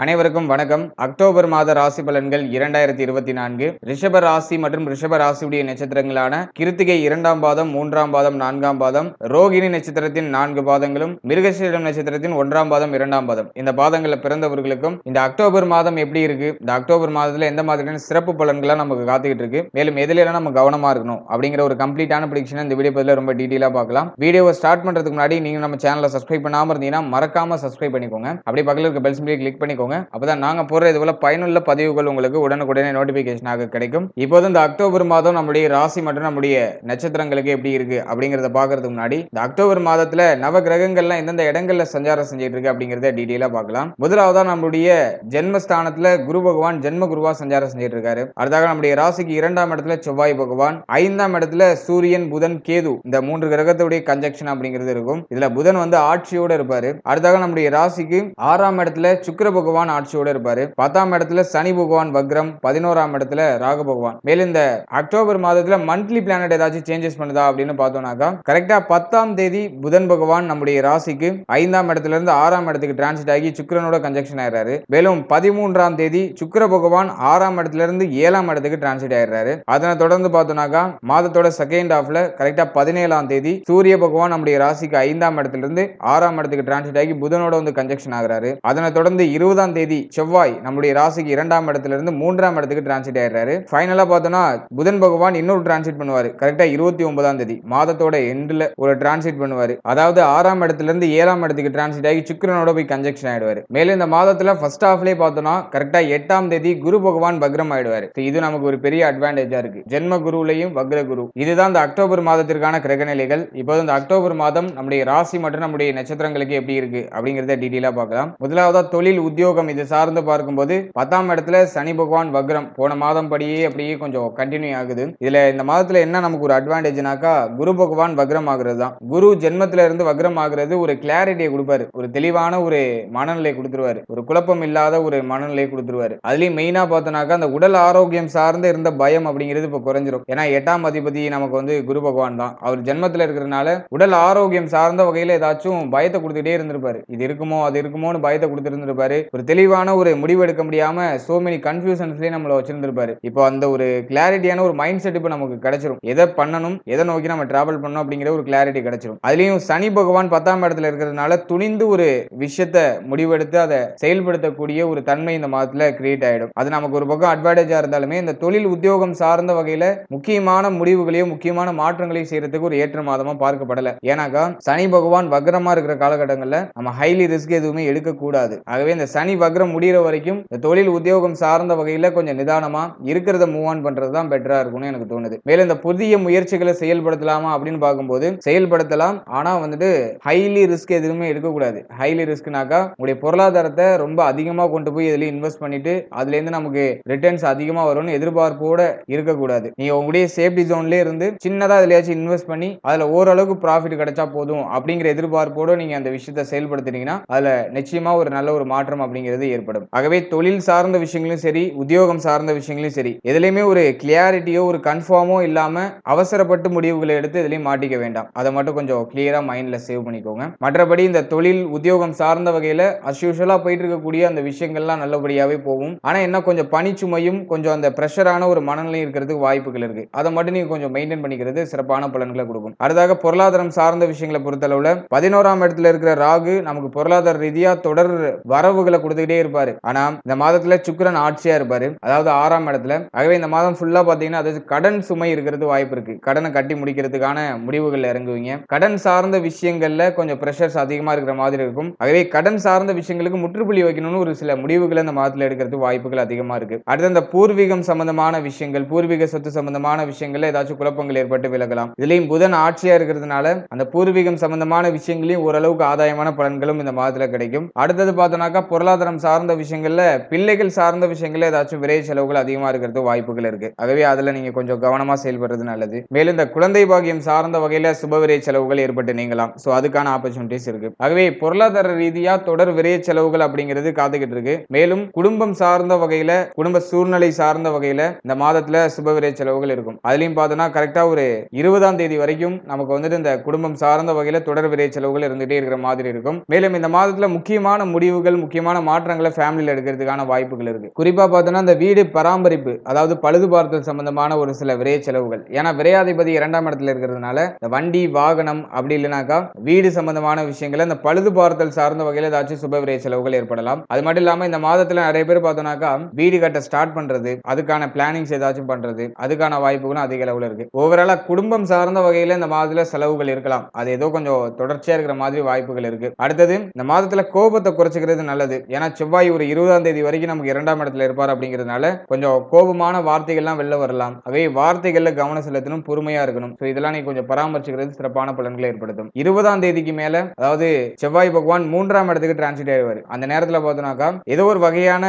அனைவருக்கும் வணக்கம். அக்டோபர் மாத ராசி பலன்கள் இரண்டாயிரத்தி இருபத்தி நான்கு. ரிஷப ராசி மற்றும் ரிஷப ராசியுடைய நட்சத்திரங்களான கிருத்திகை இரண்டாம் பாதம் மூன்றாம் பாதம் நான்காம் பாதம் ரோகிணி நட்சத்திரத்தின் நான்கு பாதங்களும் மிருகசீரம் நட்சத்திரத்தின் ஒன்றாம் பாதம் இரண்டாம் பாதம். இந்த பாதங்களில் பிறந்தவர்களுக்கும் இந்த அக்டோபர் மாதம் எப்படி இருக்கு? இந்த அக்டோபர் மாதத்துல எந்த மாதிரியான சிறப்பு பலன்களா நமக்கு காத்துக்கிட்டு இருக்கு? மேலும் எதுலாம் நம்ம கவனமா இருக்கணும்? அப்படிங்கிற ஒரு கம்ப்ளீட்டான ப்ரிடிக்ஷன் இந்த வீடியோ பதில ரொம்ப டீட்டெயிலா பார்க்கலாம். வீடியோவை ஸ்டார்ட் பண்றதுக்கு முன்னாடி நீங்க நம்ம சேனலை சப்ஸ்கிரைப் பண்ணாம இருந்தீங்கன்னா மறக்காம சப்ஸ்கிரைப் பண்ணிக்கோங்க. அப்படி பக்கத்தில் இருக்க பெல் சிம்பிளை கிளிக் பண்ணிக்கோங்க. அப்பதான் நாங்க போற இது போல பயனுள்ள பதிவுகள் உங்களுக்கு உடனுக்குடனே நோட்டிபிகேஷனாக கிடைக்கும். இப்போது இந்த அக்டோபர் மாதம் நம்முடைய ராசி மற்றும் நம்முடைய நட்சத்திரங்களுக்கு எப்படி இருக்கு அப்படிங்கறத பாக்குறதுக்கு முன்னாடி இந்த அக்டோபர் மாதத்துல நவ கிரகங்கள்லாம் எந்தெந்த இடங்கள்ல சஞ்சாரம் செஞ்சுட்டு இருக்கு அப்படிங்கறத டீட்டெயிலா பார்க்கலாம். முதலாவதா நம்மளுடைய ஜென்மஸ்தானத்துல குரு பகவான் ஜென்ம குருவா சஞ்சாரம் செஞ்சுட்டு இருக்காரு. அடுத்தாக நம்முடைய ராசிக்கு இரண்டாம் இடத்துல செவ்வாய் பகவான் ஐந்தாம் இடத்துல சூரியன் புதன் கேது இந்த மூன்று கிரகத்துடைய கன்ஜெக்ஷன் அப்படிங்கிறது இருக்கும். இதுல புதன் வந்து ஆட்சியோட இருப்பாரு. அடுத்தாக நம்முடைய ராசிக்கு ஆறாம் இடத்துல சுக்கிர பகவான் பகவான் ஆட்சியோட இருப்பாரு. பத்தாம் இடத்துல சனி பகவான் வக்ரம் பதினோராம் இடத்துல ராகு பகவான். மேலும் இந்த அக்டோபர் மாதத்துல மந்த்லி பிளானட் ஏதாச்சும் சேஞ்சஸ் பண்ணுதா அப்படின்னு பார்த்தோம்னாக்கா கரெக்டா பத்தாம் தேதி புதன் பகவான் நம்முடைய ராசிக்கு ஐந்தாம் இடத்துல இருந்து ஆறாம் இடத்துக்கு டிரான்சிட் ஆகி சுக்கரனோட கன்ஜெக்ஷன் ஆயிடுறாரு. மேலும் பதிமூன்றாம் தேதி சுக்கர பகவான் ஆறாம் இடத்துல இருந்து ஏழாம் இடத்துக்கு டிரான்சிட் ஆயிடுறாரு. அதனை தொடர்ந்து பார்த்தோம்னாக்கா மாதத்தோட செகண்ட் ஹாஃப்ல கரெக்டா பதினேழாம் தேதி சூரிய பகவான் நம்முடைய ராசிக்கு ஐந்தாம் இடத்துல இருந்து ஆறாம் இடத்துக்கு டிரான்சிட் ஆகி புதனோட வந்து கன்ஜெக்ஷன் ஆகிறாரு. அதனை தொடர்ந்து இருபதாம் ஒன்பதாம் தேதி செவ்வாய் நம்முடைய ராசிக்கு இரண்டாம் இடத்துல இருந்து மூன்றாம் இடத்துக்கு டிரான்சிட் ஆயிடுறாரு. ஃபைனலா பார்த்தோம்னா புதன் பகவான் இன்னொரு டிரான்சிட் பண்ணுவாரு. கரெக்டா இருபத்தி ஒன்பதாம் தேதி மாதத்தோட எண்ட்ல ஒரு டிரான்சிட் பண்ணுவாரு. அதாவது ஆறாம் இடத்துல இருந்து ஏழாம் இடத்துக்கு டிரான்சிட் ஆகி சுக்கரனோட போய் கன்ஜெக்ஷன் ஆயிடுவாரு. மேலும் இந்த மாதத்துல ஃபர்ஸ்ட் ஹாஃப்லேயே பார்த்தோம்னா கரெக்டா எட்டாம் தேதி குரு பகவான் பக்ரம் ஆயிடுவாரு. இது நமக்கு ஒரு பெரிய அட்வான்டேஜா இருக்கு. ஜென்ம குருலையும் வக்ர குரு. இதுதான் இந்த அக்டோபர் மாதத்திற்கான கிரகநிலைகள் இப்போ இந்த அக்டோபர் மாதம் நம்முடைய ராசி மற்றும் நம்முடைய நட்சத்திரங்களுக்கு எப்படி இருக்கு அப்படிங்கறத டீட்டெயிலா பார்க்கலாம். முதலாவதா தொழில் உத்தியோக யோகம் இது சார்ந்து பார்க்கும்போது பத்தாம் இடத்துல சனி பகவான் வக்ரம். போன மாதம் படியே அப்படியே கொஞ்சம் கண்டினியூ ஆகுது. இதுல இந்த மாதத்துல என்ன நமக்கு ஒரு அட்வான்டேஜ்னாக்கா குரு பகவான் வக்ரம் ஆகுறது தான். குரு ஜென்மத்துல இருந்து வக்ரம் ஆகுறது ஒரு கிளாரிட்டியை கொடுப்பாரு. ஒரு தெளிவான ஒரு மனநிலை கொடுத்துருவாரு. ஒரு குழப்பம் இல்லாத ஒரு மனநிலை கொடுத்துருவாரு. அதுலயும் மெயினா பார்த்தோம்னாக்கா அந்த உடல் ஆரோக்கியம் சார்ந்து இருந்த பயம் அப்படிங்கிறது இப்ப குறைஞ்சிரும். ஏன்னா எட்டாம் அதிபதி நமக்கு வந்து குரு பகவான் தான். அவர் ஜென்மத்துல இருக்கிறதுனால உடல் ஆரோக்கியம் சார்ந்த வகையில ஏதாச்சும் பயத்தை கொடுத்துட்டே இருந்திருப்பாரு. இது இருக்குமோ அது இருக்குமோன்னு பயத்தை கொடுத்துருந்துருப்பாரு ஒரு தெளிவான ஒரு முடிவு எடுக்க முடியாம சோ மெனி கன்ஃபியூஷன்ஸ்லயே நம்மள வச்சிருந்திருப்பாரு. இப்போ அந்த ஒரு கிளாரிட்டியான ஒரு மைண்ட் செட் இப்போ நமக்கு கிடைச்சிரும். எதை பண்ணணும் எதை நோக்கி நம்ம டிராவல் பண்ணணும் அப்படிங்கிற ஒரு கிளாரிட்டி கிடைச்சிரும். அதுலயும் சனி பகவான் பத்தாம் இடத்துல இருக்கிறதுனால துணிந்து ஒரு விஷயத்த முடிவெடுத்து அதை செயல்படுத்தக்கூடிய ஒரு தன்மை இந்த மாதத்துல கிரியேட் ஆயிடும். அது நமக்கு ஒரு பக்கம் அட்வான்டேஜா இருந்தாலுமே இந்த தொழில் உத்தியோகம் சார்ந்த வகையில முக்கியமான முடிவுகளையும் முக்கியமான மாற்றங்களையும் செய்யறதுக்கு ஒரு ஏற்ற மாதமா பார்க்கப்படல. ஏன்னாக்கா சனி பகவான் வக்ரமா இருக்கிற காலகட்டங்கள்ல நம்ம ஹைலி ரிஸ்க் எதுவுமே எடுக்கக்கூடாது. ஆகவே இந்த சனி வக்ரம் முடிகிற வரைக்கும் இந்த தொழில் உத்தியோகம் சார்ந்த வகையில கொஞ்சம் நிதானமா இருக்கிறத மூவ் ஆன் பண்றது தான் பெட்டரா இருக்கும்னு எனக்கு தோணுது. மேலும் இந்த புதிய முயற்சிகளை செயல்படுத்தலாமா அப்படின்னு பார்க்கும்போது செயல்படுத்தலாம். ஆனா வந்துட்டு ஹைலி ரிஸ்க் எதுவுமே எடுக்கக்கூடாது. ஹைலி ரிஸ்க்னாக்கா உங்களுடைய பொருளாதாரத்தை ரொம்ப அதிகமா கொண்டு போய் இதுல இன்வெஸ்ட் பண்ணிட்டு அதுல இருந்து நமக்கு ரிட்டர்ன்ஸ் அதிகமா வரும்னு எதிர்பார்ப்போட இருக்கக்கூடாது. நீங்க உங்களுடைய சேஃப்டி ஜோன்லேயே இருந்து சின்னதா இதுலயாச்சும் இன்வெஸ்ட் பண்ணி அதுல ஓரளவுக்கு ப்ராஃபிட் கிடைச்சா போதும் அப்படிங்கிற எதிர்பார்ப்போட நீங்க அந்த விஷயத்தை செயல்படுத்தினீங்கன்னா அதுல நிச்சயமா ஒரு நல்ல ஒரு மாற்றம் அப்படிங்கிறது ஏற்படும். ஆகவே தொழில் சார்ந்த விஷயங்களும் சரி உத்தியோகம் சார்ந்த விஷயங்களும் சரி எதுலையுமே ஒரு கிளியாரிட்டியோ ஒரு கன்ஃபார்மோ இல்லாம அவசரப்பட்டு முடிவுகளை எடுத்து எதுலையும் மாட்டிக்க வேண்டாம். அதை மட்டும் கொஞ்சம் கிளியரா மைண்ட்ல சேவ் பண்ணிக்கோங்க. மற்றபடி இந்த தொழில் உத்தியோகம் சார்ந்த வகையில அஸ்யூஷலா போயிட்டு இருக்கக்கூடிய அந்த விஷயங்கள்லாம் நல்லபடியாவே போகும். ஆனா என்ன கொஞ்சம் பனிச்சுமையும் கொஞ்சம் அந்த ப்ரெஷரான ஒரு மனநிலையும் இருக்கிறதுக்கு வாய்ப்புகள் இருக்கு. அதை மட்டும் நீங்க கொஞ்சம் மெயின்டைன் பண்ணிக்கிறது சிறப்பான பலன்களை கொடுக்கும். அடுத்தாக பொருளாதாரம் சார்ந்த விஷயங்களை பொறுத்தளவுல பதினோராம் இடத்துல இருக்கிற ராகு நமக்கு பொருளாதார ரீதியா தொடர் வரவுகளை கொடுத்துக்கிட்டே இருப்பாரு. ஆனா இந்த மாதத்துல சுக்கரன் ஆட்சியா இருப்பாரு. அதாவது ஆறாம் இடத்துல. ஆகவே இந்த மாதம் ஃபுல்லா பாத்தீங்கன்னா அது கடன் சுமை இருக்கிறது வாய்ப்பு இருக்கு. கடனை கட்டி முடிக்கிறதுக்கான முடிவுகள் இறங்குவீங்க. கடன் சார்ந்த விஷயங்கள்ல கொஞ்சம் ப்ரெஷர்ஸ் அதிகமா இருக்கிற மாதிரி இருக்கும். ஆகவே கடன் சார்ந்த விஷயங்களுக்கு முற்றுப்புள்ளி வைக்கணும்னு ஒரு சில முடிவுகளை இந்த மாதத்துல எடுக்கிறது வாய்ப்புகள் அதிகமா இருக்கு. அடுத்து அந்த பூர்வீகம் சம்பந்தமான விஷயங்கள் பூர்வீக சொத்து சம்பந்தமான விஷயங்கள்ல ஏதாச்சும் குழப்பங்கள் ஏற்பட்டு விலகலாம். இதுலயும் புதன் ஆட்சியா இருக்கிறதுனால அந்த பூர்வீகம் சம்பந்தமான விஷயங்களையும் ஓரளவுக்கு ஆதாயமான பலன்களும் இந்த மாதத்துல கிடைக்கும். அடுத்தது பார்த்தோம்னாக்கா பொருளாதார பொருளாதாரம் சார்ந்த விஷயங்களில் பிள்ளைகள் சார்ந்த விஷயங்களில் ஏதாச்சும் விரை செலவுகள் அதிகமா இருக்கிறது வாய்ப்புகள் இருக்குது ஆகவே அதுல நீங்க கொஞ்சம் கவனமா செயல்படுறது நல்லது. மேலும் இந்த குழந்தை பாகியம் சார்ந்த வகையில சுபவிரை செலவுகள் ஏற்பட்டு நீங்கலாம். ஸோ அதுக்கான ஆப்பர்ச்சுனிட்டிஸ் இருக்குது ஆகவே பொருளாதார ரீதியா தொடர் விரைய செலவுகள் அப்படிங்கிறது காத்துக்கிட்டு இருக்கு. மேலும் குடும்பம் சார்ந்த வகையில குடும்ப சூழ்நிலை சார்ந்த வகையில இந்த மாதத்துல சுபவிரை செலவுகள் இருக்கும். அதுலயும் பார்த்தோன்னா கரெக்டா ஒரு இருபதாம் தேதி வரைக்கும் நமக்கு வந்துட்டு இந்த குடும்பம் சார்ந்த வகையில தொடர் விரைய செலவுகள் இருந்துகிட்டே இருக்கிற மாதிரி இருக்கும். மேலும் இந்த மாதத்துல முக்கியமான முடிவுகள் முக்கியமான மாற்றங்களை ஃபேமிலியில் எடுக்கிறதுக்கான வாய்ப்புகள் இருக்கு. குறிப்பா பார்த்தோன்னா இந்த வீடு பராமரிப்பு அதாவது பழுது பார்த்தல் சம்பந்தமான ஒரு சில விரைய செலவுகள். ஏன்னா விரையாதிபதி இரண்டாம் இடத்துல இருக்கிறதுனால இந்த வண்டி வாகனம் அப்படி இல்லைனாக்கா வீடு சம்பந்தமான விஷயங்களை இந்த பழுது பார்த்தல் சார்ந்த வகையில் ஏதாச்சும் சுப விரைய செலவுகள் ஏற்படலாம். அது மட்டும் இல்லாம இந்த மாதத்துல நிறைய பேர் பார்த்தோம்னாக்கா வீடு கட்ட ஸ்டார்ட் பண்றது அதுக்கான பிளானிங்ஸ் ஏதாச்சும் பண்றது அதுக்கான வாய்ப்புகளும் அதிக அளவில் இருக்கு. ஓவராலா குடும்பம் சார்ந்த வகையில இந்த மாதத்துல செலவுகள் இருக்கலாம். அது ஏதோ கொஞ்சம் தொடர்ச்சியா இருக்கிற மாதிரி வாய்ப்புகள் இருக்கு. அடுத்தது இந்த மாதத்துல கோபத்தை குறைச்சிக்கிறது நல்லது. ஏன்னா செவ்வாய் ஒரு இருபதாம் தேதி வரைக்கும் நமக்கு இரண்டாம் இடத்துல இருப்பார் அப்படிங்கிறதுனால கொஞ்சம் கோபமான வார்த்தைகள்லாம் வெளில வரலாம். அவை வார்த்தைகள்ல கவனம் செலுத்தணும் பொறுமையா இருக்கணும். ஸோ இதெல்லாம் நீ கொஞ்சம் பராமரிச்சுக்கிறது சிறப்பான பலன்களை ஏற்படுத்தும். இருபதாம் தேதிக்கு மேல அதாவது செவ்வாய் பகவான் மூன்றாம் இடத்துக்கு டிரான்சிட் ஆயிடுவார். அந்த நேரத்தில் பார்த்தோம்னாக்கா ஏதோ ஒரு வகையான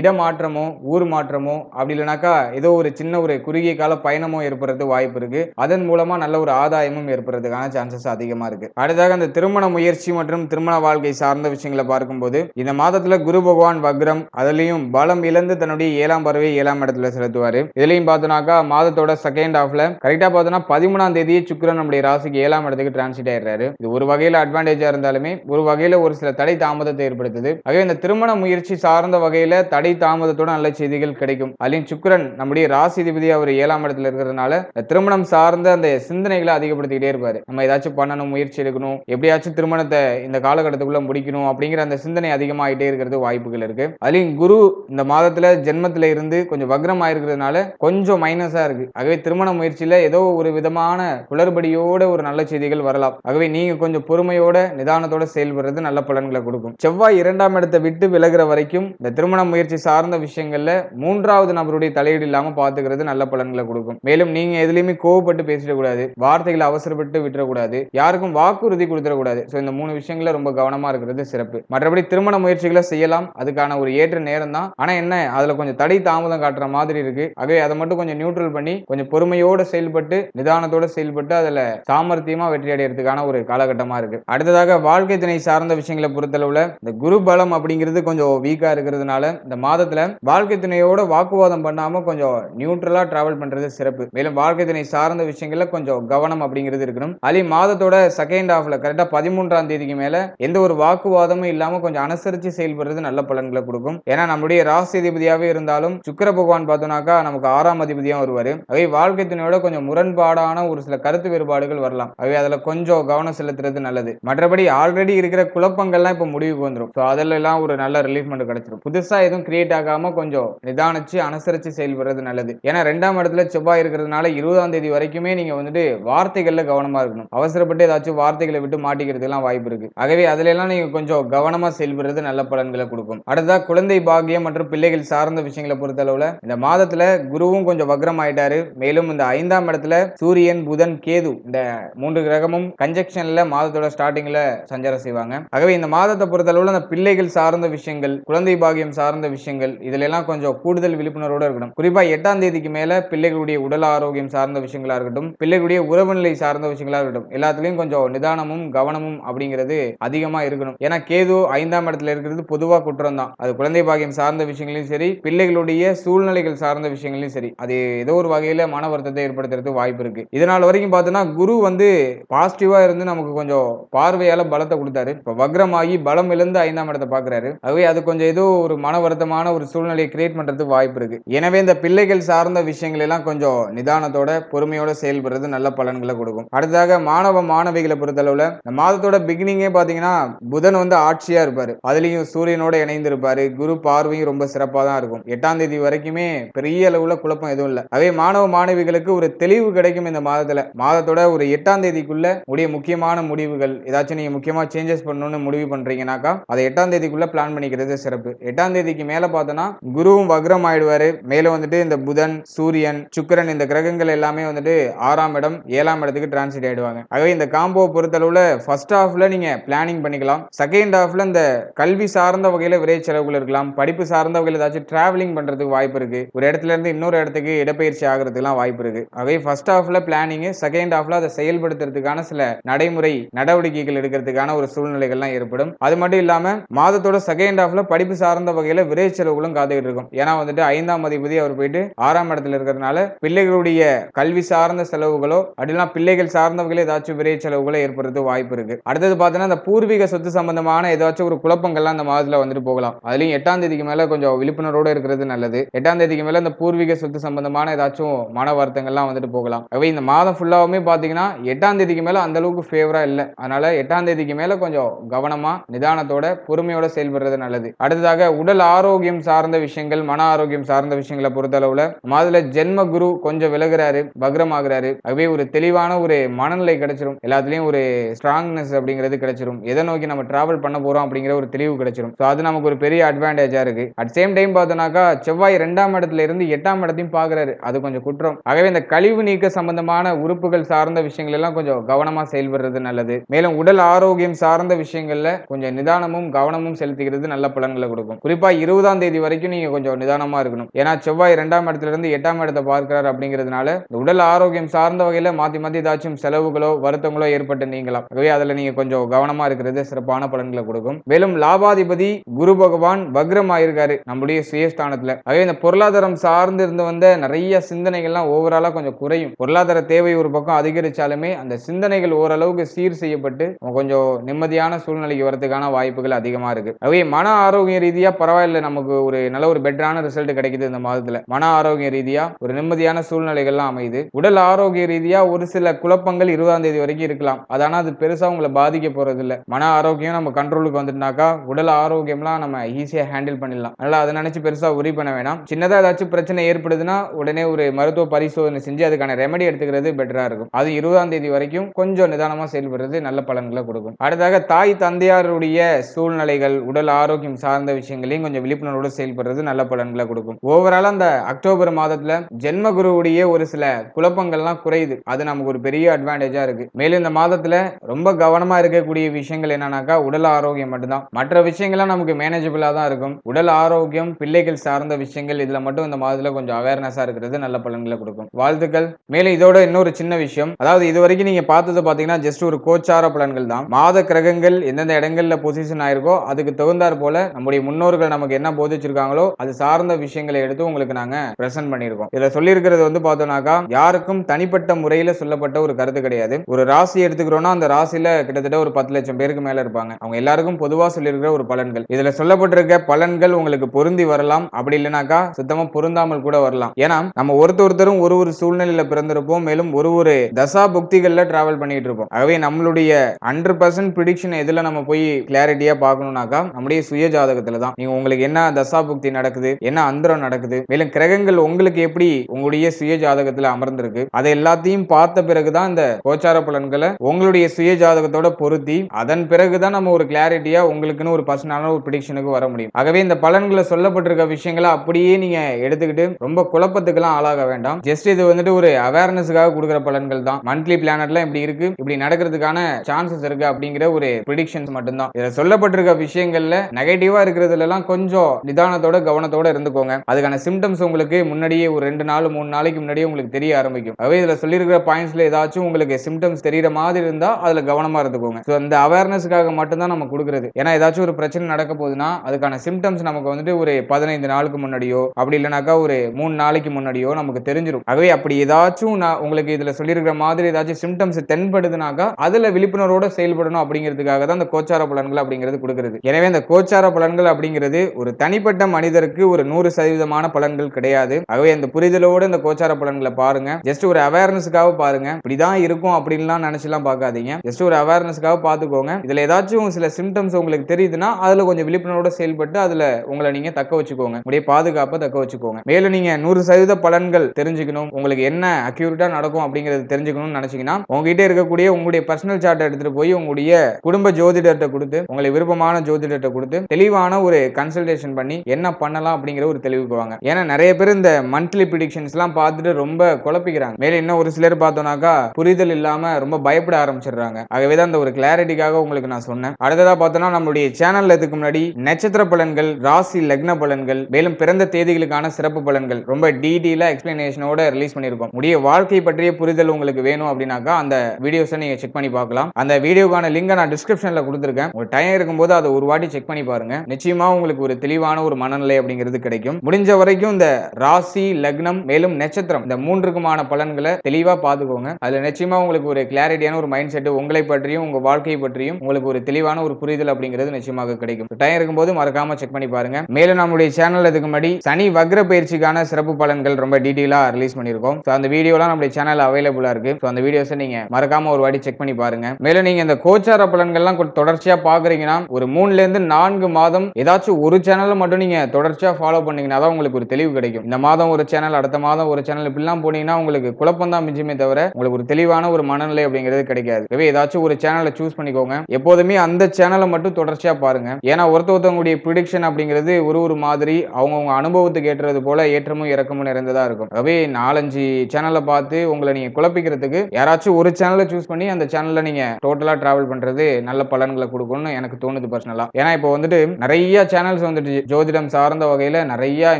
இடமாற்றமோ ஊர் மாற்றமோ அப்படி இல்லைனாக்கா ஏதோ ஒரு சின்ன ஒரு குறுகிய கால பயணமோ ஏற்படுறது வாய்ப்பு இருக்கு. அதன் மூலமா நல்ல ஒரு ஆதாயமும் ஏற்படுறதுக்கான சான்சஸ் அதிகமா இருக்கு. அடுத்ததாக அந்த திருமண முயற்சி மற்றும் திருமண வாழ்க்கை சார்ந்த விஷயங்களை பார்க்கும்போது இந்த மாதத்தில் குரு பகவான் வக்ரம் அதுலயும் பலம் இழந்து தன்னுடைய ஏழாம் பறவை ஏழாம் இடத்துல செலுத்துவாரு. இதுலயும் பார்த்தோம்னாக்கா மாதத்தோட செகண்ட் ஹாஃப்ல கரெக்டா பார்த்தோம்னா பதிமூணாம் தேதி சுக்கிரன் நம்முடைய ராசிக்கு ஏழாம் இடத்துக்கு டிரான்சிட் ஆயிடுறாரு. இது ஒரு வகையில அட்வான்டேஜா இருந்தாலுமே ஒரு வகையில ஒரு சில தடை தாமதத்தை ஏற்படுத்துது. ஆகவே இந்த திருமண முயற்சி சார்ந்த வகையில தடை தாமதத்தோட நல்ல செய்திகள் கிடைக்கும். அதுலயும் சுக்கரன் நம்முடைய ராசிதிபதி அவர் ஏழாம் இடத்துல இருக்கிறதுனால இந்த திருமணம் சார்ந்த அந்த சிந்தனைகளை அதிகப்படுத்திக்கிட்டே இருப்பாரு. நம்ம ஏதாச்சும் பண்ணணும் முயற்சி எடுக்கணும் எப்படியாச்சும் திருமணத்தை இந்த காலகட்டத்துக்குள்ள முடிக்கணும் அப்படிங்கிற அந்த சிந்தனை அதிகமாயிட்டே இருக்கிறது வாய்ப்புகள் இருக்கு. அதுலயும் குரு இந்த மாதத்துல ஜென்மத்துல இருந்து கொஞ்சம் வக்ரம் ஆயிருக்கிறதுனால கொஞ்சம் மைனஸா இருக்கு. ஆகவே திருமண முயற்சியில ஏதோ ஒரு விதமான குளறுபடியோட ஒரு நல்ல செய்திகள் வரலாம். ஆகவே நீங்க கொஞ்சம் பொறுமையோட நிதானத்தோட செயல்படுறது நல்ல பலன்களை கொடுக்கும். செவ்வாய் இரண்டாம் இடத்தை விட்டு விலகுற வரைக்கும் இந்த திருமண முயற்சி சார்ந்த விஷயங்கள்ல மூன்றாவது நபருடைய தலையீடு இல்லாம பாத்துக்கிறது நல்ல பலன்களை கொடுக்கும். மேலும் நீங்க எதுலயுமே கோவப்பட்டு பேசிடக்கூடாது வார்த்தைகளை அவசரப்பட்டு விட்டுறக்கூடாது யாருக்கும் வாக்குறுதி கொடுத்துடக்கூடாது ஸோ இந்த மூணு விஷயங்கள ரொம்ப கவனமா இருக்கிறது சிறப்பு. மற்றபடி திருமண முயற்சிகளை செய்யலாம். அதுக்கான ஒரு ஏற்ற நேரம் தான் ஆனா என்ன அதுல கொஞ்சம் தடை தாமதம் காட்டுற மாதிரி இருக்கு. ஆகவே அதை மட்டும் கொஞ்சம் நியூட்ரல் பண்ணி கொஞ்சம் பொறுமையோட செயல்பட்டு நிதானத்தோட செயல்பட்டு அதுல சாமர்த்தியமா வெற்றி அடைகிறதுக்கான ஒரு காலகட்டமா இருக்கு. அடுத்ததாக வாழ்க்கை துணை சார்ந்த விஷயங்களை பொறுத்தளவில் இந்த குரு பலம் அப்படிங்கிறது கொஞ்சம் வீக்கா இருக்கிறதுனால இந்த மாதத்துல வாழ்க்கை துணையோட வாக்குவாதம் பண்ணாம கொஞ்சம் நியூட்ரலா ட்ராவல் பண்றது சிறப்பு. மேலும் வாழ்க்கை துணை சார்ந்த விஷயங்களில் கொஞ்சம் கவனம் அப்படிங்கிறது இருக்கணும். அதே மாதத்தோட செகண்ட் ஹாஃப்ல கரெக்டா பதிமூன்றாம் தேதிக்கு மேலே எந்த ஒரு வாக்குவாதமும் இல்லாமல் கொஞ்சம் அனுசரிச்சு செயல்படுறது நல்ல பலன்களை கொடுக்கும். ஏன்னா நம்முடைய ராசிதிபதியாகவே இருந்தாலும் சுக்கிர பகவான் பார்த்தோம்னாக்கா நமக்கு ஆறாம் அதிபதியாக வருவாரு. அதே வாழ்க்கை துணையோட கொஞ்சம் முரண்பாடான ஒரு சில கருத்து வேறுபாடுகள் வரலாம். ஆகவே அதுல கொஞ்சம் கவனம் செலுத்துறது நல்லது. மற்றபடி ஆல்ரெடி இருக்கிற குழப்பங்கள்லாம் இப்ப முடிவுக்கு வந்துடும் ஸோ அதில் ஒரு நல்ல ரிலீஃப்மெண்ட் கிடைச்சிடும் புதுசா எதுவும் கிரியேட் ஆகாம கொஞ்சம் நிதானிச்சு அனுசரிச்சு செயல்படுறது நல்லது. ஏன்னா ரெண்டாம் இடத்துல செவ்வாய் இருக்கிறதுனால இருபதாம் தேதி வரைக்குமே நீங்க வந்துட்டு வார்த்தைகள்ல கவனமா இருக்கணும். அவசரப்பட்டு ஏதாச்சும் வார்த்தைகளை விட்டு மாட்டிக்கிறதுலாம் வாய்ப்பு இருக்கு. ஆகவே அதுல எல்லாம் நீங்க கொஞ்சம் கவனமா செயல்படுறது நல்ல பலன் பலன்களை கொடுக்கும். அடுத்ததா குழந்தை பாக்கியம் மற்றும் பிள்ளைகள் சார்ந்த விஷயங்களை பொறுத்தளவுல இந்த மாதத்துல குருவும் கொஞ்சம் வக்ரம் ஆயிட்டாரு மேலும் இந்த ஐந்தாம் இடத்துல சூரியன் புதன் கேது இந்த மூன்று கிரகமும் கன்ஜெக்ஷன்ல மாதத்தோட ஸ்டார்டிங்ல சஞ்சாரம் செய்வாங்க. ஆகவே இந்த மாதத்தை பொறுத்தளவுல அந்த பிள்ளைகள் சார்ந்த விஷயங்கள் குழந்தை பாகியம் சார்ந்த விஷயங்கள் இதுல எல்லாம் கொஞ்சம் கூடுதல் விழிப்புணர்வோட இருக்கணும். குறிப்பா எட்டாம் தேதிக்கு மேல பிள்ளைகளுடைய உடல் ஆரோக்கியம் சார்ந்த விஷயங்களா இருக்கட்டும் பிள்ளைகளுடைய உறவு நிலை சார்ந்த விஷயங்களா இருக்கட்டும் எல்லாத்துலயும் கொஞ்சம் நிதானமும் கவனமும் அப்படிங்கிறது அதிகமா இருக்கணும். ஏன்னா கேது ஐந்தாம் இடத்துல இருக்கிறது பொதுவாக குற்றம் தான் அது குழந்தை பாக்கியம் சார்ந்த விஷயங்களையும் சரி பிள்ளைகளுடைய சூழ்நிலைகள் சார்ந்த விஷயங்களையும் சரி அது ஏதோ ஒரு வகையில மன வருத்தத்தை ஏற்படுத்துறதுக்கு வாய்ப்பு இருக்கு. இதனால் வரைக்கும் பார்த்தோன்னா குரு வந்து பாசிட்டிவா இருந்து நமக்கு கொஞ்சம் பார்வையால பலத்தை கொடுத்தாரு. இப்ப வக்ரமாகி பலம் இழந்து ஐந்தாம் இடத்தை பாக்குறாரு ஆகவே அது கொஞ்சம் ஏதோ ஒரு மன வருத்தமான ஒரு சூழ்நிலையை கிரியேட் பண்ணுறதுக்கு வாய்ப்பு இருக்கு. எனவே இந்த பிள்ளைகள் சார்ந்த விஷயங்கள் எல்லாம் கொஞ்சம் நிதானத்தோட பொறுமையோட செயல்படுறது நல்ல பலன்களை கொடுக்கும். அடுத்ததாக மாணவ மாணவிகளை பொறுத்தளவுல இந்த மாதத்தோட பிகினிங்கே பாத்தீங்கன்னா புதன் வந்து ஆட்சியா இருப்பாரு. அதுலயும் சூரியனோட இணைந்திருப்பாரு. குரு பார்வையும் ரொம்ப சிறப்பா தான் இருக்கும். எட்டாம் தேதி வரைக்குமே பெரிய அளவுல குழப்பம் எதுவும் இல்லை. அதே மாணவ மாணவிகளுக்கு ஒரு தெளிவு கிடைக்கும் இந்த மாதத்துல. மாதத்தோட ஒரு எட்டாம் தேதிக்குள்ள உடைய முக்கியமான முடிவுகள் ஏதாச்சும் நீங்க முக்கியமா சேஞ்சஸ் பண்ணணும்னு முடிவு பண்றீங்கன்னாக்கா அதை எட்டாம் தேதிக்குள்ள பிளான் பண்ணிக்கிறது சிறப்பு. எட்டாம் தேதிக்கு மேல பார்த்தோன்னா குருவும் வக்ரம் ஆயிடுவாரு. மேல வந்துட்டு இந்த புதன் சூரியன் சுக்கிரன் இந்த கிரகங்கள் எல்லாமே வந்துட்டு ஆறாம் இடம் ஏழாம் இடத்துக்கு டிரான்ஸ்லேட் ஆயிடுவாங்க. ஆகவே இந்த காம்போ பொறுத்தளவுல ஃபர்ஸ்ட் ஹாஃப்ல நீங்க பிளானிங் பண்ணிக்கலாம். செகண்ட் ஹாஃப்ல இந்த கல்வி சார்ந்த வகையில விரை செலவுகள் இருக்கலாம். படிப்பு சார்ந்த வகையில் ஏதாச்சும் டிராவலிங் பண்றதுக்கு வாய்ப்பு இருக்கு. ஒரு இடத்துல இருந்து இன்னொரு இடத்துக்கு இடப்பெயர்ச்சி ஆகிறதுக்குலாம் வாய்ப்பு இருக்கு. ஆகவே ஃபர்ஸ்ட் ஹாஃப்ல பிளானிங் செகண்ட் ஹாஃப்ல அதை செயல்படுத்துறதுக்கான சில நடைமுறை நடவடிக்கைகள் எடுக்கிறதுக்கான ஒரு சூழ்நிலைகள்லாம் ஏற்படும். அது மட்டும் இல்லாம மாதத்தோட செகண்ட் ஹாஃப்ல படிப்பு சார்ந்த வகையில விரை செலவுகளும் காத்துக்கிட்டு இருக்கும். ஏன்னா வந்துட்டு ஐந்தாம் அதிபதி அவர் போயிட்டு ஆறாம் இடத்துல இருக்கிறதுனால பிள்ளைகளுடைய கல்வி சார்ந்த செலவுகளோ அப்படின்னா பிள்ளைகள் சார்ந்த வகையில் ஏதாச்சும் விரை செலவுகளோ ஏற்படுறதுக்கு வாய்ப்பு இருக்கு. அடுத்தது பார்த்தோன்னா இந்த பூர்வீக சொத்து சம்பந்தமான ஏதாச்சும் ஒரு குழப்பங்கள்லாம் அந்த மாதத்துல வந்துட்டு போகலாம். அதுலயும் எட்டாம் தேதிக்கு மேல கொஞ்சம் விழிப்புணர்வோட இருக்கிறது நல்லது. எட்டாம் தேதிக்கு மேல இந்த பூர்வீக சொத்து சம்பந்தமான ஏதாச்சும் மன வருத்தங்கள்லாம் வந்துட்டு போகலாம். அவை இந்த மாதம் ஃபுல்லாவுமே பாத்தீங்கன்னா எட்டாம் தேதிக்கு மேல அந்த அளவுக்கு ஃபேவரா இல்ல. அதனால எட்டாம் தேதிக்கு மேல கொஞ்சம் கவனமா நிதானத்தோட பொறுமையோட செயல்படுறது நல்லது. அடுத்ததாக உடல் ஆரோக்கியம் சார்ந்த விஷயங்கள் மன ஆரோக்கியம் சார்ந்த விஷயங்களை பொறுத்தளவுல மாதுல ஜென்ம குரு கொஞ்சம் விலகுறாரு பக்ரமாகிறாரு. அவை ஒரு தெளிவான ஒரு மனநிலை கிடைச்சிரும். எல்லாத்துலயும் ஒரு ஸ்ட்ராங்னஸ் அப்படிங்கிறது கிடைச்சிரும். எதை நோக்கி நம்ம டிராவல் பண்ண போறோம் அப்படிங்கிற ஒரு தெளிவு கிடைச்சிரும். ஸோ அது நமக்கு ஒரு பெரிய அட்வான்டேஜாக இருக்கு. அட் சேம் டைம் பார்த்தோம்னாக்கா செவ்வாய் ரெண்டாம் இடத்துல இருந்து எட்டாம் இடத்தையும் பார்க்குறாரு. அது கொஞ்சம் குற்றம். ஆகவே இந்த கழிவு நீக்க சம்பந்தமான உறுப்புகள் சார்ந்த விஷயங்கள் எல்லாம் கொஞ்சம் கவனமா செயல்படுறது நல்லது. மேலும் உடல் ஆரோக்கியம் சார்ந்த விஷயங்கள்ல கொஞ்சம் நிதானமும் கவனமும் செலுத்துகிறது நல்ல பலன்களை கொடுக்கும். குறிப்பா இருபதாம் தேதி வரைக்கும் நீங்க கொஞ்சம் நிதானமா இருக்கணும். ஏன்னா செவ்வாய் இரண்டாம் இடத்துல இருந்து எட்டாம் இடத்தை பார்க்கிறார் அப்படிங்கிறதுனால இந்த உடல் ஆரோக்கியம் சார்ந்த வகையில மாத்தி மாத்தி ஏதாச்சும் செலவுகளோ வருத்தங்களோ ஏற்பட்டு நீங்களாம் ஆகவே அதுல நீங்க கொஞ்சம் கவனமா இருக்கிறது சிறப்பான பலன்களை கொடுக்கும். மேலும் லாபாதிபதி குரு பகவான் வக்ரம் ஆயிருக்காரு நம்முடைய சுயஸ்தானத்துல. ஆகவே இந்த பொருளாதாரம் சார்ந்து இருந்து வந்த நிறைய சிந்தனைகள்லாம் ஓவராலா கொஞ்சம் குறையும். பொருளாதார தேவை ஒரு பக்கம் அதிகரிச்சாலுமே அந்த சிந்தனைகள் ஓரளவுக்கு சீர் செய்யப்பட்டு கொஞ்சம் நிம்மதியான சூழ்நிலைக்கு வரதுக்கான வாய்ப்புகள் அதிகமா இருக்கு. ஆகவே மன ஆரோக்கிய ரீதியா பரவாயில்ல நமக்கு ஒரு நல்ல ஒரு பெட்டரான ரிசல்ட் கிடைக்குது இந்த மாதத்துல. மன ஆரோக்கிய ரீதியா ஒரு நிம்மதியான சூழ்நிலைகள்லாம் அமையுது. உடல் ஆரோக்கிய ரீதியா ஒரு சில குழப்பங்கள் இருபதாம் தேதி வரைக்கும் இருக்கலாம். அதனால அது பெருசா உங்களை பாதிக்க போறது இல்லை மன ஆரோக்கியம் நம்ம கண்ட்ரோலுக்கு வந்துட்டாக்கா உடல் ஆரோக்கியம்லாம் நம்ம ஈஸியாக ஹேண்டில் பண்ணிடலாம். அதனால் அதை நினச்சி பெருசா உரி பண்ண வேணாம். சின்னதா ஏதாச்சும் பிரச்சனை ஏற்படுதுன்னா உடனே ஒரு மருத்துவ பரிசோதனை செஞ்சு அதுக்கான ரெமெடி எடுத்துக்கிறது பெட்டராக இருக்கும். அது இருபதாம் தேதி வரைக்கும் கொஞ்சம் நிதானமாக செயல்படுறது நல்ல பலன்களை கொடுக்கும். அடுத்தாக தாய் தந்தையாருடைய சூழ்நிலைகள் உடல் ஆரோக்கியம் சார்ந்த விஷயங்களையும் கொஞ்சம் விழிப்புணர்வோடு செயல்படுறது நல்ல பலன்களை கொடுக்கும். ஓவரால் அந்த அக்டோபர் மாதத்துல ஜென்ம குருவுடைய ஒரு சில குழப்பங்கள்லாம் குறையுது. அது நமக்கு ஒரு பெரிய அட்வான்டேஜா இருக்கு. மேலும் இந்த மாதத்துல ரொம்ப கவனமா இருக்கக்கூடிய விஷயங்கள் என்னன்னாக்கா உடல் ஆரோக்கியம் மட்டும்தான். மற்ற விஷயங்கள்லாம் நமக்கு மேனேஜபிளாக தான் இருக்கும். உடல் ஆரோக்கியம் பிள்ளைகள் சார்ந்த விஷயங்கள் இதில் மட்டும் இந்த மாதத்தில் கொஞ்சம் அவேர்னஸாக இருக்கிறது நல்ல பலன்களை கொடுக்கும். வாழ்த்துக்கள். மேலும் இதோட இன்னொரு சின்ன விஷயம். அதாவது இது வரைக்கும் நீங்கள் பார்த்தது பாத்தீங்கன்னா ஜஸ்ட் ஒரு கோச்சார பலன்கள் தான். மாத கிரகங்கள் எந்தெந்த இடங்கள்ல பொசிஷன் ஆயிருக்கோ அதுக்கு தகுந்தாற் போல நம்முடைய முன்னோர்கள் நமக்கு என்ன போதிச்சிருக்காங்களோ அது சார்ந்த விஷயங்களை எடுத்து உங்களுக்கு நாங்க பிரசன்ட் பண்ணியிருக்கோம் இதுல சொல்லியிருக்கிறது வந்து பார்த்தோம்னாக்கா யாருக்கும் தனிப்பட்ட முறையில சொல்லப்பட்ட ஒரு கருத்து கிடையாது. ஒரு ராசி எடுத்துக்கிறோம்னா அந்த ராசியில கிட்டத்தட்ட ஒரு பத்து லட்சம் பேருக்கு மேல இருப்பாங்க. அவங்க எல்லாருக்கும் பொதுவா சொல்லியிருக்கிற ஒரு பலன்கள். இதுல சொல்லப்பட்டிருக்க பலன்கள் உங்களுக்கு பொருந்தி வரலாம். அப்படி இல்லைனாக்கா சுத்தமா பொருந்தாமல் கூட வரலாம். ஏன்னா நம்ம ஒருத்தர் ஒருத்தரும் ஒரு ஒரு சூழ்நிலையில பிறந்திருப்போம். மேலும் ஒரு ஒரு தசா புக்திகள்ல டிராவல் பண்ணிட்டு இருப்போம். ஆகவே நம்மளுடைய ஹண்ட்ரட் பர்சன்ட் ப்ரிடிக்ஷன் எதுல நம்ம போய் கிளாரிட்டியா பார்க்கணும்னாக்கா நம்முடைய சுய ஜாதகத்துல தான். நீங்க உங்களுக்கு என்ன தசா புக்தி நடக்குது என்ன அந்தரம் நடக்குது மேலும் கிரகங்கள் உங்களுக்கு எப்படி உங்களுடைய சுய ஜாதகத்துல அமர்ந்திருக்கு அதை எல்லாத்தையும் பார்த்த பிறகுதான் இந்த கோச்சார பலன்களை உங்களுடைய சுய ஜாதகத்தோட பொருத்தி அதன் பிறகுதான் நம்ம ஒரு கிளாரிட்டியா உங்களுக்குன்னு ஒரு பர்சனலான ஒரு ப்ரிடிக்ஷனுக்கு வர முடியும். ஆகவே இந்த பலன்களை சொல்லப்பட்டிருக்க விஷயங்களை அப்படியே நீங்க எடுத்துக்கிட்டு ரொம்ப குழப்பத்துக்கெல்லாம் ஆளாக வேண்டாம். ஜஸ்ட் இது வந்துட்டு ஒரு அவேர்னஸுக்காக கொடுக்குற பலன்கள் தான். மந்த்லி பிளானட்லாம் இப்படி இருக்கு. இப்படி நடக்கிறதுக்கான சான்சஸ் இருக்கு அப்படிங்கிற ஒரு ப்ரிடிக்ஷன்ஸ் மட்டும்தான். இதில் சொல்லப்பட்டிருக்க விஷயங்கள்ல நெகட்டிவா இருக்கிறதுல எல்லாம் கொஞ்சம் நிதானத்தோட கவனத்தோட இருந்துக்கோங்க. அதுக்கான சிம்டம்ஸ் உங்களுக்கு முன்னாடியே ஒரு ரெண்டு நாள் மூணு நாளைக்கு முன்னாடியே உங்களுக்கு தெரிய ஆரம்பிக்கும். ஆகவே இதுல சொல்லியிருக்கிற பாயிண்ட்ஸ்ல ஏதாச்சும் உங்களுக்கு சிம்டம்ஸ் தெரியிற மாதிரி இருந்தா அதுல கவனமா இருந்துக்கோங்க. ஸோ அந்த அவேர்னஸ்க்காக மட்டும்தான் நம்ம கொடுக்குறது. ஏன்னா ஏதாச்சும் ஒரு பிரச்சனை நடக்க போகுதுன்னா அதுக்கான சிம்டம்ஸ் நமக்கு வந்துட்டு ஒரு பதினைந்து நாளுக்கு முன்னாடியோ அப்படி இல்லைனாக்கா ஒரு மூணு நாளைக்கு முன்னாடியோ நமக்கு தெரிஞ்சிடும் ஆகவே அப்படி ஏதாச்சும் நான் உங்களுக்கு இதுல சொல்லியிருக்கிற மாதிரி ஏதாச்சும் சிம்டம்ஸ் தென்படுதுனாக்கா அதுல விழிப்புணர்வோட செயல்படணும் அப்படிங்கிறதுக்காக தான் இந்த கோச்சார பலன்கள் அப்படிங்கிறது கொடுக்கிறது. எனவே இந்த கோச்சார பலன்கள் அப்படிங்கிறது ஒரு தனிப்பட்ட மனிதருக்கு ஒரு நூறு சதவீதமான பலன்கள் கிடையாது. ஆகவே அந்த புரிதலோட இந்த கோச்சார பலன்களை பாருங்க. ஜஸ்ட் ஒரு அவேர்னஸ்க்காக பாருங்க. இப்படிதான் இருக்கும் அப்படின்லாம் நினைச்சுலாம் பார்க்காதீங்க. ஜஸ்ட் ஒரு அவேர்னஸ்க்காக பார்த்துக்கோங்க. இதுல ஏதாச்சும் சில சிம்டம்ஸ் உங்களுக்கு தெரியுதுன்னா அதுல கொஞ்சம் விழிப்புணர்வோட செயல்பட்டு அதுல உங்களை நீங்க தக்க வச்சுக்கோங்க. உடைய பாதுகாப்பை தக்க வச்சுக்கோங்க. மேலும் நீங்க நூறு சதவீத பலன்கள் தெரிஞ்சுக்கணும். உங்களுக்கு என்ன அக்யூரேட்டாக நடக்கும் அப்படிங்கிறது தெரிஞ்சுக்கணும்னு நினைச்சீங்கன்னா உங்ககிட்ட இருக்கக்கூடிய உங்களுடைய பர்சனல் சார்ட்டை எடுத்துட்டு போய் உங்களுடைய குடும்ப ஜோதிடர்கிட்ட கொடுத்து உங்களை விருப்பமான ஜோதிடர்கிட்ட கொடுத்து தெளிவான ஒரு கன்சல்டேஷன் பண்ணி என்ன பண்ணலாம் அப்படிங்கிற ஒரு தெளிவுக்கு வாங்க. ஏன்னா நிறைய பேர் இந்த மந்த்லி ப்ரிடிக்ஷன்ஸ் எல்லாம் பார்த்துட்டு ரொம்ப குழப்பிக்கிறாங்க. மேலே இன்னும் ஒரு சிலர் பார்த்தோம்னாக்கா புரிதல் இல்லாம ரொம்ப பயப்பட ஆரம்பிச்சிடுறாங்க. ஆகவே தான் அந்த ஒரு கிளாரிட்டிக்காக உங்களுக்கு நான் சொன்னேன். அடுத்ததா பார்த்தோன்னா நம்மளுடைய சேனல்ல இதுக்கு முன்னாடி நட்சத்திர பலன்கள் ராசி லக்ன பலன்கள் மேலும் பிறந்த தேதிகளுக்கான சிறப்பு பலன்கள். ரொம்ப டீடெயிலா எக்ஸ்பிளனேஷனோட ரிலீஸ் பண்ணியிருக்கோம். உடைய வாழ்க்கை பற்றிய புரிதல் உங்களுக்கு வேணும் அப்படின்னாக்கா அந்த வீடியோஸை நீங்க செக் பண்ணி பார்க்கலாம். அந்த வீடியோக்கான லிங்கை நான் டிஸ்கிரிப்ஷன்ல கொடுத்துருக்கேன். ஒரு டைம் இருக்கும்போது அதை ஒரு வாட்டி செக் பண்ணி பாருங்க. நிச்சயமா உங்களுக்கு ஒரு தெளிவான ஒரு மனநிலை அப்படிங்கிறது கிடைக்கும். முடிஞ்ச வரைக்கும் இந்த ராசி லக்னம் மேலும் நட்சத்திரம் இந்த மூன்றுக்குமான பலன்களை தெளிவா பார்த்துக்கோங்க. அதுல நிச்சயமா உங்களுக்கு ஒரு கிளாரிட்டியான ஒரு மைண்ட் செட் உங்களை பற்றியும் உங்க வாழ்க்கையை பற்றியும் உங்களுக்கு ஒரு தெளிவான ஒரு புரிதல் அப்படிங்கிறது நிச்சயமாக கிடைக்கும். கிடைக்கும். டைம் இருக்கும்போது மறக்காம செக் பண்ணி பாருங்க. மேலும் நம்மளுடைய சேனல் இதுக்கு முன்னாடி சனி வக்ர பயிற்சிக்கான சிறப்பு பலன்கள் ரொம்ப டீட்டெயிலா ரிலீஸ் பண்ணியிருக்கோம். ஸோ அந்த வீடியோலாம் நம்மளுடைய சேனல் அவைலபிளா இருக்கு. ஸோ அந்த வீடியோஸை நீங்க மறக்காம ஒரு வாட்டி செக் பண்ணி பாருங்க. மேலும் நீங்க இந்த கோச்சார பலன்கள்லாம் தொடர்ச்சியா பாக்குறீங்கன்னா ஒரு மூணுல இருந்து நான்கு மாதம் ஏதாச்சும் ஒரு சேனலை மட்டும் நீங்க தொடர்ச்சியா ஃபாலோ பண்ணீங்கன்னா தான் உங்களுக்கு ஒரு தெளிவு கிடைக்கும். இந்த மாதம் ஒரு சேனல் அடுத்த மாதம் ஒரு சேனல் இப்படிலாம் போனீங்கன்னா உங்களுக்கு குழப்பம் தான் மிஞ்சுமே தவிர உங்களுக்கு ஒரு தெளிவான ஒரு மனநிலை அப்படிங்கிறது கிடைக்காது. ஏதாச்சும் ஒரு சேனலை சூஸ் பண்ணிக்கோங்க. எப்போதுமே அந்த சேனலை மட்டும் தொடர்ச்சியா பாருங்க. ஏன்னா ஒருத்த ஒருத்தவங்களுடைய ப்ரிடிக்ஷன் அப்படிங்கிறது ஒரு ஒரு மாதிரி அவங்கவுங்க அனுபவத்துக்கு ஏற்றது போல ஏற்றமும் இறக்கமும் நிறைந்ததா இருக்கும். ஆகவே நாலஞ்சு சேனலை பார்த்து உங்களை நீங்க குழப்பிக்கிறதுக்கு யாராச்சும் ஒரு சேனலை சூஸ் பண்ணி அந்த சேனல்ல நீங்க டோட்டலா டிராவல் பண்றது நல்ல பலன்களை கொடுக்கும்னு எனக்கு தோணுது பர்சனலா ஏன்னா இப்போ வந்துட்டு நிறைய சேனல்ஸ் வந்துட்டு ஜோதிடம் சார்ந்த வகையில நிறைய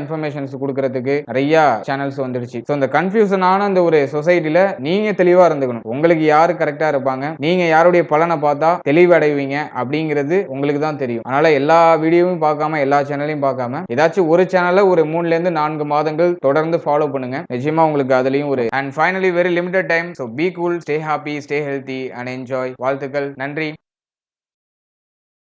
இன்ஃபர்மேஷன்ஸ் கொடுக்கறதுக்கு நிறைய சேனல்ஸ் வந்துடுச்சு. ஸோ இந்த கன்ஃபியூஷனான அந்த ஒரு சொசைட்டில நீங்க தெளிவா இருந்துக்கணும். உங்களுக்கு யாரு கரெக்டா இருப்பாங்க? நீங்க யாருடைய பலனை பார்த்தா தெளிவடைவீங்க அப்படிங்கிறது உங்களுக்கு தான் தெரியும். அதனால எல்லா வீடியோவும் பார்க்காம எல்லா சேனலையும் பார்க்காம ஏதாச்சும் ஒரு சேனலை ஒரு மூணுல இருந்து நான்கு மாதங்கள் தொடர்ந்து ஃபாலோ பண்ணுங்க. நிச்சயமா உங்களுக்கு அதுலயும் ஒரு and finally very limited time so be cool stay happy stay healthy and enjoy வாழ்த்துக்கள். நன்றி.